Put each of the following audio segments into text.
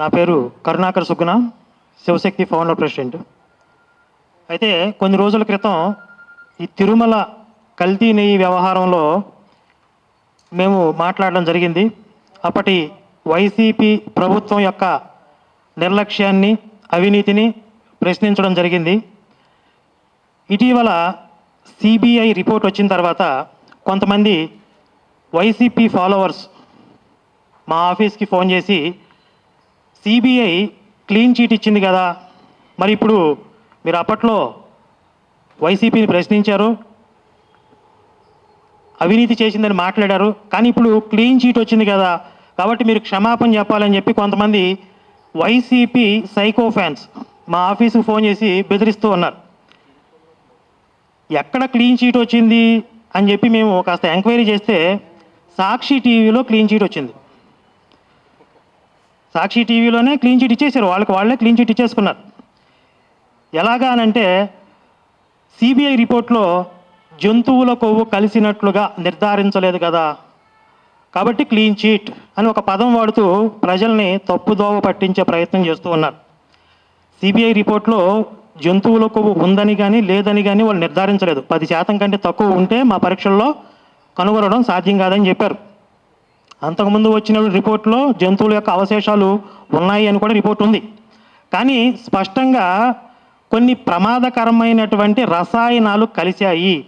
నా పేరు Karunakar Sugna Shivashakti founder president. అయితే కొన్ని రోజుల క్రితం ఈ తిరుమల కల్తీ నెయ్యి వ్యవహారంలో మేము మాట్లాడడం జరిగింది. అప్పటి వైసీపీ ప్రభుత్వం యొక్క నిర్లక్ష్యాన్ని అవినీతిని ప్రశ్నించడం జరిగింది. ఇటీవల సిబిఐ రిపోర్ట్ వచ్చిన తర్వాత కొంతమంది వైసీపీ ఫాలోవర్స్ మా ఆఫీస్కి ఫోన్ చేసి సిబిఐ క్లీన్ చీట్ ఇచ్చింది కదా. మరి ఇప్పుడు మీరు అప్పట్లో వైసీపీని ప్రశ్నించారు అవినీతి చేసిందని మాట్లాడారు కానీ ఇప్పుడు క్లీన్ చీట్ వచ్చింది కదా. కాబట్టి మీరు క్షమాపణ చెప్పాలని చెప్పి కొంతమంది వైసీపీ సైకో ఫ్యాన్స్ మా ఆఫీసుకు ఫోన్ చేసి బెదిరిస్తూ ఉన్నారు. ఎక్కడ క్లీన్ చీట్ వచ్చింది అని చెప్పి మేము కాస్త ఎంక్వైరీ చేస్తే సాక్షి టీవీలో క్లీన్ చీట్ వచ్చింది. సాక్షి టీవీలోనే క్లీన్ చీట్ ఇచ్చేసారు వాళ్ళకి వాళ్ళే క్లీన్ చీట్ ఇచ్చేసుకున్నారు. ఎలాగానంటే సిబిఐ రిపోర్ట్లో జంతువుల కొవ్వు కలిసినట్లుగా నిర్ధారించలేదు కదా. కాబట్టి క్లీన్ చీట్ అని ఒక పదం వాడుతూ ప్రజల్ని తప్పుదోవ పట్టించే ప్రయత్నం చేస్తూ ఉన్నారు. సిబిఐ రిపోర్ట్లో జంతువుల కొవ్వు ఉందని కానీ లేదని కానీ వాళ్ళు నిర్ధారించలేదు. పది శాతం కంటే తక్కువ ఉంటే మా పరీక్షల్లో కనుగొనడం సాధ్యం కాదని చెప్పారు. అంతకుముందు వచ్చిన రిపోర్ట్లో జంతువుల యొక్క అవశేషాలు ఉన్నాయి అని కూడా రిపోర్ట్ ఉంది. కానీ స్పష్టంగా కొన్ని ప్రమాదకరమైనటువంటి రసాయనాలు కలిశాయి.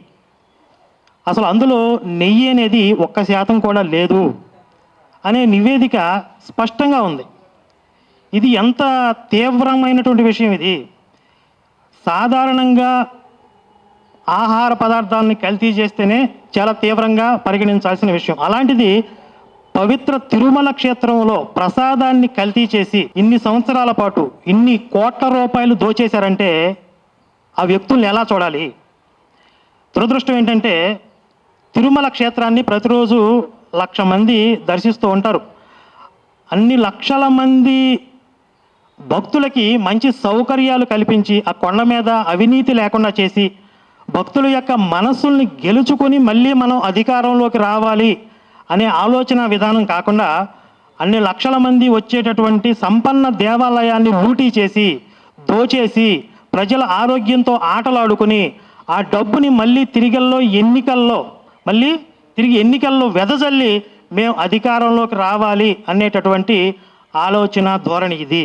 అసలు అందులో నెయ్యి అనేది ఒక్క శాతం కూడా లేదు అనే నివేదిక స్పష్టంగా ఉంది. ఇది ఎంత తీవ్రమైనటువంటి విషయం ఇది? సాధారణంగా ఆహార పదార్థాలని కల్తీ చేస్తేనే చాలా తీవ్రంగా పరిగణించాల్సిన విషయం. అలాంటిది పవిత్ర తిరుమల క్షేత్రంలో ప్రసాదాన్ని కల్తీ చేసి ఇన్ని సంవత్సరాల పాటు ఇన్ని కోట్ల రూపాయలు దోచేశారంటే ఆ వ్యక్తుల్ని ఎలా చూడాలి? దురదృష్టం ఏంటంటే తిరుమల క్షేత్రాన్ని ప్రతిరోజు లక్ష మంది దర్శిస్తూ ఉంటారు. అన్ని లక్షల మంది భక్తులకి మంచి సౌకర్యాలు కల్పించి ఆ కొండ మీద అవినీతి లేకుండా చేసి భక్తుల యొక్క మనస్సుల్ని గెలుచుకొని మళ్ళీ మనం అధికారంలోకి రావాలి. అనే ఆలోచన విధానం కాకుండా అన్ని లక్షల మంది వచ్చేటటువంటి సంపన్న దేవాలయాన్ని లూటీ చేసి దోచేసి ప్రజల ఆరోగ్యంతో ఆటలాడుకుని ఆ డబ్బుని మళ్ళీ తిరిగల్లో ఎన్నికల్లో మళ్ళీ తిరిగి ఎన్నికల్లో వెదజల్లి మేము అధికారంలోకి రావాలి అనేటటువంటి ఆలోచన ధోరణి ఇది.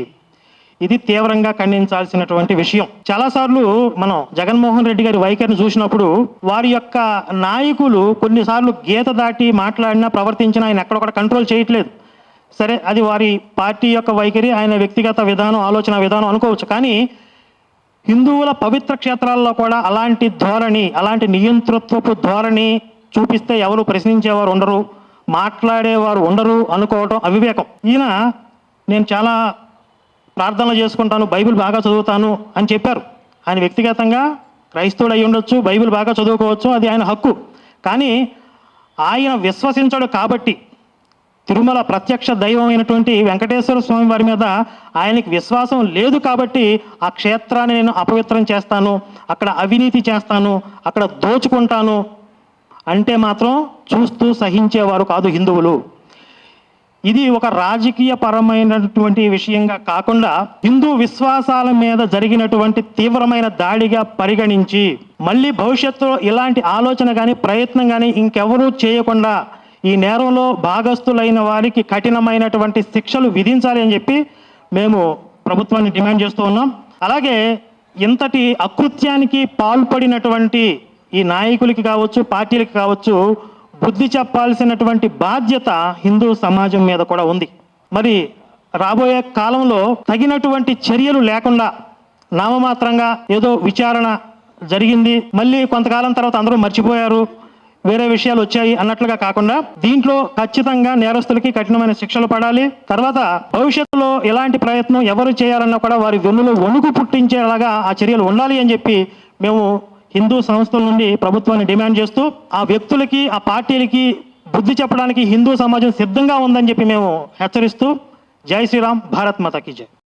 ఇది తీవ్రంగా ఖండించాల్సినటువంటి విషయం. చాలాసార్లు మనం జగన్మోహన్ రెడ్డి గారి వైఖరిని చూసినప్పుడు వారి యొక్క నాయకులు కొన్నిసార్లు గీత దాటి మాట్లాడినా ప్రవర్తించినా ఆయన ఎక్కడొక్కడ కంట్రోల్ చేయట్లేదు. సరే అది వారి పార్టీ యొక్క వైఖరి ఆయన వ్యక్తిగత విధానం ఆలోచన విధానం అనుకోవచ్చు. కానీ హిందువుల పవిత్ర క్షేత్రాల్లో కూడా అలాంటి ధోరణి అలాంటి నియంతృత్వపు ధోరణి చూపిస్తే ఎవరు ప్రశ్నించేవారు ఉండరు మాట్లాడేవారు ఉండరు అనుకోవటం అవివేకం. ఈయన నేను చాలా ప్రార్థనలు చేసుకుంటాను బైబిల్ బాగా చదువుతాను అని చెప్పారు. ఆయన వ్యక్తిగతంగా క్రైస్తవుడు అయి ఉండొచ్చు బైబిల్ బాగా చదువుకోవచ్చు అది ఆయన హక్కు. కానీ ఆయన విశ్వసించడు కాబట్టి తిరుమల ప్రత్యక్ష దైవం అయినటువంటి వెంకటేశ్వర స్వామి వారి మీద ఆయనకి విశ్వాసం లేదు కాబట్టి ఆ క్షేత్రాన్ని నేను అపవిత్రం చేస్తాను అక్కడ అవినీతి చేస్తాను అక్కడ దోచుకుంటాను అంటే మాత్రం చూస్తూ సహించేవారు కాదు హిందువులు. ఇది ఒక రాజకీయ పరమైనటువంటి విషయంగా కాకుండా హిందూ విశ్వాసాల మీద జరిగినటువంటి తీవ్రమైన దాడిగా పరిగణించి మళ్ళీ భవిష్యత్తులో ఇలాంటి ఆలోచన కానీ ప్రయత్నం కానీ ఇంకెవరూ చేయకుండా ఈ నేరంలో భాగస్థులైన వారికి కఠినమైనటువంటి శిక్షలు విధించాలి అని చెప్పి మేము ప్రభుత్వాన్ని డిమాండ్ చేస్తూ ఉన్నాం. అలాగే ఇంతటి అకృత్యానికి పాల్పడినటువంటి ఈ నాయకులకి కావచ్చు పార్టీలకి కావచ్చు బుద్ధి చెప్పాల్సినటువంటి బాధ్యత హిందూ సమాజం మీద కూడా ఉంది. మరి రాబోయే కాలంలో తగినటువంటి చర్యలు లేకుండా నామమాత్రంగా ఏదో విచారణ జరిగింది. మళ్ళీ కొంతకాలం తర్వాత అందరూ మర్చిపోయారు. వేరే విషయాలు వచ్చాయి అన్నట్లుగా కాకుండా దీంట్లో ఖచ్చితంగా నేరస్తులకి కఠినమైన శిక్షలు పడాలి. తర్వాత భవిష్యత్తులో ఎలాంటి ప్రయత్నం ఎవరు చేయాలన్నా కూడా వారి వెన్నులో వణుకు పుట్టించేలాగా ఆ చర్యలు ఉండాలి అని చెప్పి మేము హిందూ సంస్థల నుండి ప్రభుత్వాన్ని డిమాండ్ చేస్తూ ఆ వ్యక్తులకి ఆ పార్టీలకి బుద్ధి చెప్పడానికి హిందూ సమాజం సిద్ధంగా ఉందని చెప్పి మేము హెచ్చరిస్తూ జై శ్రీరామ్ భారత్ మాతాకి జై.